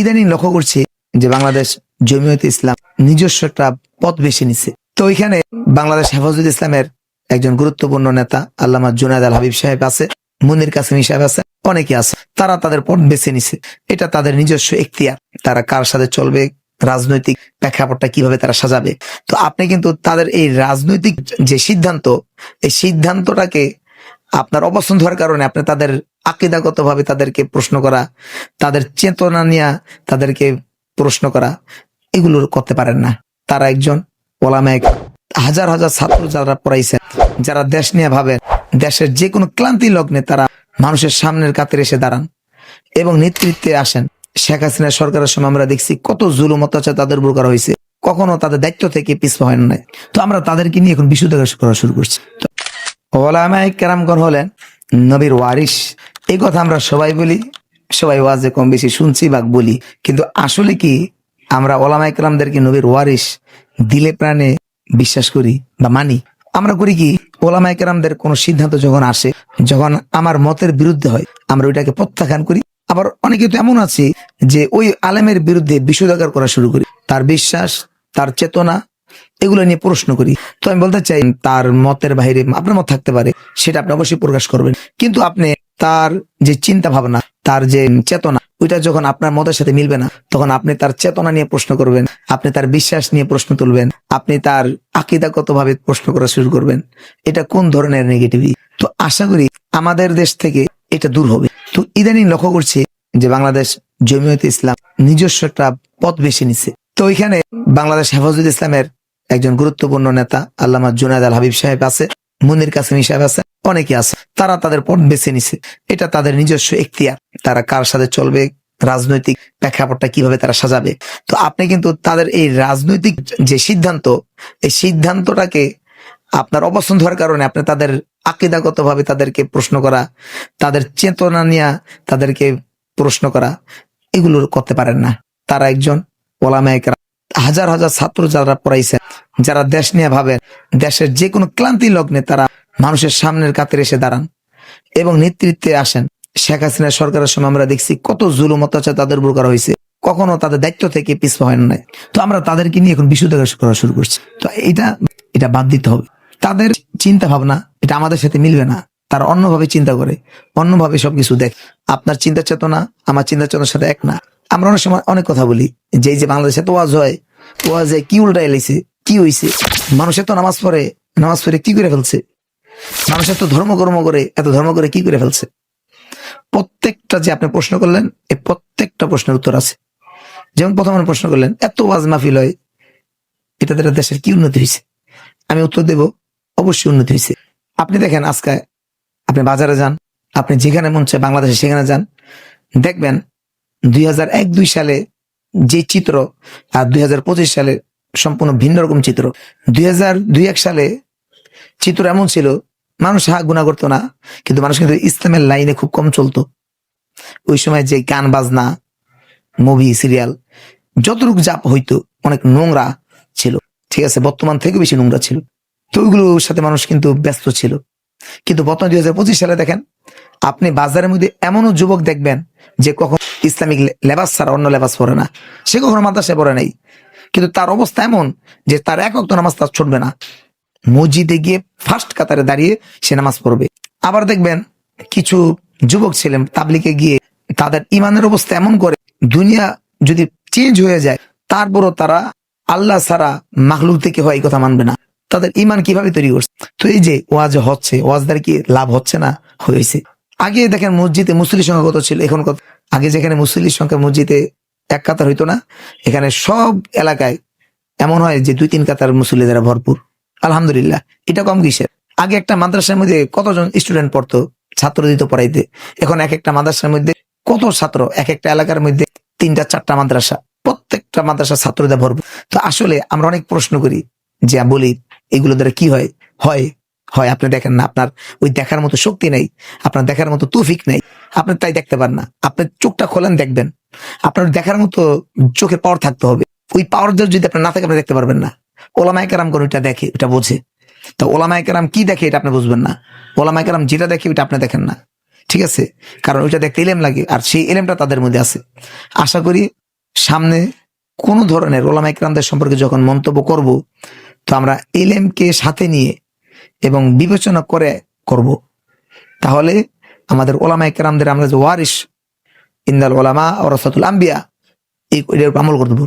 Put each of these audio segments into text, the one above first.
ইদানিং লক্ষ্য করছি যে বাংলাদেশ জমিয়ত ইসলাম নিজস্ব একটা পথ বেছে নিছে। তো ওইখানে বাংলাদেশ হেফাজত ইসলামের একজন গুরুত্বপূর্ণ নেতা আল্লামা জুনায়দ আল হাবিব সাহেব আছে, মুনির কাসিমি সাহেব আছে, অনেকে আছে। তারা তাদের পথ বেছে নিছে। এটা তাদের নিজস্ব এখতিয়ার। তারা কার সাথে চলবে, রাজনৈতিক প্রেক্ষাপটটা কীভাবে তারা সাজাবে। তো আপনি কিন্তু তাদের এই রাজনৈতিক যে সিদ্ধান্ত, এই সিদ্ধান্তটাকে আপনার অপছন্দ হওয়ার কারণে আপনি তাদের আকিদাগত ভাবে তাদেরকে প্রশ্ন করা, তাদের চেতনা নিয়ে তাদেরকে প্রশ্ন করা, এগুলো করতে পারেন না। তারা একজন ওলামায়ক হাজার হাজার ছাত্র যারা পড়াইছেন যারা দেশ নিয়ে ভাবেন, দেশের যে কোনো ক্লান্তি লগ্নে তারা মানুষের সামনের কাতের এসে দাঁড়ান এবং নেতৃত্বে আসেন। শেখ হাসিনা সরকারের সময় আমরা দেখছি কত জুলুম, অত্যাচার তাদের উপর করা হয়েছে। কখনো তাদের দায়িত্ব থেকে পিছপা হয় না তো আমরা তাদেরকে নিয়ে এখন বিশুদ্ধ করা শুরু করছি। ওলামায় কেরামগণ হলেন নবীর ওয়ারিস এই কথা আমরা সবাই বলি, সবাই ওয়াজে কম বেশি শুনছি বা বলি। কিন্তু আসলে কি আমরা ওলামায় কেরামদেরকে নবীর ওয়ারিস দিলে প্রাণে বিশ্বাস করি বা মানি? আমরা করি কি, ওলামায় কেরামদের কোন সিদ্ধান্ত যখন আসে, যখন আমার মতের বিরুদ্ধে হয়, আমরা ওইটাকে প্রত্যাখ্যান করি। আবার অনেকে তো এমন আছে যে ওই আলেমের বিরুদ্ধে বিষোদাগার করা শুরু করি। তার বিশ্বাস, তার চেতনা এগুলো নিয়ে প্রশ্ন করি। তো আমি বলতে চাই, তার মতের বাইরে আপনার মত থাকতে পারে, সেটা আপনি অবশ্যই প্রকাশ করবেন। কিন্তু আপনি তার যে চিন্তা ভাবনা তার যে চেতনা, ওইটা যখন আপনার মতের সাথে মিলবে না, তখন আপনি তার চেতনা নিয়ে প্রশ্ন করবেন, আপনি তার বিশ্বাস নিয়ে প্রশ্ন তুলবেন, আপনি তার আকিদাগত ভাবে প্রশ্ন করা শুরু করবেন। এটা কোন ধরনের নেগেটিভি তো আশা করি আমাদের দেশ থেকে এটা দূর হবে। তো ইদানিং লক্ষ্য করছি যে বাংলাদেশ জমিয়তে ইসলাম নিজস্ব একটা পথ বেছে নিছে। তো ওইখানে বাংলাদেশ হেফাজত ইসলামের একজন গুরুত্বপূর্ণ নেতা, আল্লামা জুনায়দ আল হাবিব সাহেব আছে, মুনির কাসিমি সাহেব আছে, অনেকে আছে। তারা তাদের পথ বেছে নিছে। এটা তাদের নিজস্ব এখতিয়ার তারা কার সাথে চলবে, রাজনৈতিক প্রেক্ষাপটটা কীভাবে তারা সাজাবে। তো আপনি কিন্তু তাদের এই রাজনৈতিক যে সিদ্ধান্ত, এই সিদ্ধান্তটাকে আপনার অপছন্দ হওয়ার কারণে আপনি তাদের আকিদাগত ভাবে তাদেরকে প্রশ্ন করা, তাদের চেতনা নিয়ে তাদেরকে প্রশ্ন করা, এগুলো করতে পারেন না। তারা একজন ওলামায়করা হাজার হাজার ছাত্র যারা পড়াইছেন যারা দেশ নিয়ে ভাবেন দেশের যে কোনো ক্লান্তি লগ্নে তারা মানুষের সামনের কাতের এসে দাঁড়ান এবং নেতৃত্বে আসেন। শেখ হাসিনা সরকারের সময় আমরা দেখছি কত জুলুম, অত্যাচার তাদের উপর করা হয়েছে। কখনো তাদের দায়িত্ব থেকে পিছপা হয় না তো আমরা তাদেরকে নিয়ে এখন বিশুদ্ধ করা শুরু করছি। তো এটা এটা বাদ দিতে হবে। তাদের চিন্তা ভাবনা এটা আমাদের সাথে মিলবে না। তারা অন্যভাবে চিন্তা করে, অন্যভাবে সবকিছু দেখ। আপনার চিন্তা চেতনা, আমার চিন্তা চেতনার সাথে এক না। আমরা অনেক সময় অনেক কথা বলি যে যে বাংলাদেশে তো ওয়াজ হয় ওয়াজে কি উল্টা এলাইছে কি হইছে? মানুষের তো নামাজ পড়ে নামাজ পড়ে কি করে ফেলছে? মানুষের তো ধর্ম কর্ম করে, এত ধর্ম করে কি করে ফেলছে? প্রত্যেকটা যে আপনি প্রশ্ন করলেন এই প্রত্যেকটা প্রশ্নের উত্তর আছে। যেমন প্রথম প্রশ্ন করলেন, এত ওয়াজ মাহফিল হয়, এটা দ্বারা দেশের কি উন্নতি হয়েছে আমি উত্তর দেব, অবশ্যই উন্নতি হয়েছে আপনি দেখেন আজকে আপনি বাজারে যান, আপনি যেখানে মন চায় বাংলাদেশে সেখানে যান, দেখবেন দুই হাজার এক দুই সালে যে চিত্র আর দুই হাজার পঁচিশ সালে সম্পূর্ণ ভিন্ন রকম চিত্র। দুই সালে চিত্র এমন ছিল, মানুষ হা গুণা করতো না, কিন্তু মানুষ কিন্তু ইসলামের লাইনে খুব কম চলতো। ওই সময় যে গান, বাজনা, মুভি, সিরিয়াল, যতটুকু জাপ হইতো, অনেক নোংরা ছিল। ঠিক আছে, বর্তমান থেকে বেশি নোংরা ছিল। তো ওইগুলোর সাথে মানুষ কিন্তু ব্যস্ত ছিল। কিন্তু বর্তমান দুই হাজার পঁচিশ সালে দেখেন, আপনি বাজারের মধ্যে এমনও যুবক দেখবেন যে কখন ইসলামিক লেবাস ছাড়া অন্য লেবাস পরে না। সে কখনো মাদ্রাসায় পড়ে নাই। কিন্তু তার অবস্থা এমন যে তার এক অক্ত নামাজ তার ছুটবে না। মসজিদে গিয়ে ফার্স্ট কাতারে দাঁড়িয়ে সে নামাজ পড়বে। আবার দেখবেন কিছু যুবক ছিলেন তাবলিকে গিয়ে তাদের ইমানের অবস্থা এমন করে, দুনিয়া যদি চেঞ্জ হয়ে যায়, তারপরও তারা আল্লাহ সারা মাখলুক থেকে হয় এই কথা মানবে না। তাদের ইমান কীভাবে তৈরি করছে? তো এই যে ওয়াজ হচ্ছে ওয়াজ দ্বারা কি লাভ হচ্ছে না? হয়েছে। আগে দেখেন মসজিদে মুসলির সংখ্যা কত ছিল? এখন কত? আগে যেখানে মুসলির সংখ্যা মসজিদে এক কাতার হইতো না, এখানে সব এলাকায় এমন হয় যে দুই তিন কাতার মুসল্লি দ্বারা ভরপুর। আলহামদুলিল্লাহ, এটা কম কিসের? আগে একটা মাদ্রাসার মধ্যে কতজন স্টুডেন্ট পড়তো? ছাত্র দিত পড়াইতে। এখন এক একটা মাদ্রাসার মধ্যে কত ছাত্র? এক একটা এলাকার মধ্যে তিনটা, চারটা মাদ্রাসা। প্রত্যেকটা মাদ্রাসা ছাত্রদের ভরপুর। তো আসলে আমরা অনেক প্রশ্ন করি যে বলি এগুলো দ্বারা কি হয়? হয়। হয় আপনি দেখেন না, আপনার ওই দেখার মতো শক্তি নেই, আপনার দেখার মতো তুফিক নেই, আপনি তাই দেখতে পান না। আপনি চোখটা খোলেন, দেখবেন। আপনার দেখার মতো চোখে পাওয়ার থাকতে হবে। ওই পাওয়ার যদি আপনার না থাকে, আপনি দেখতে পারবেন না। ওলামায় কারাম কোন ওইটা দেখে ওটা বোঝে। তো ওলামায় কারাম কি দেখে, এটা আপনি বুঝবেন না। ওলামায় কারাম যেটা দেখে, ওইটা আপনি দেখেন না। ঠিক আছে? কারণ ওইটা দেখতে এলেম লাগে, আর সেই এলেমটা তাদের মধ্যে আছে। আশা করি সামনে কোনো ধরনের ওলামা ইকরামদের সম্পর্কে যখন মন্তব্য করব, তো আমরা এলেমকে সাথে নিয়ে এবং বিবেচনা করে করব। তাহলে আমাদের ওলামা কেরামদের আমরা যে ওয়ারিস ইন্দাল ওলামা ও রসাতুল আম্বিয়া, এই এটার আমল করব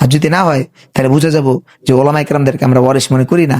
আর যদি না হয়, তাহলে বুঝে যাব যে ওলামা কেরামদেরকে আমরা ওয়ারিস মনে করি না।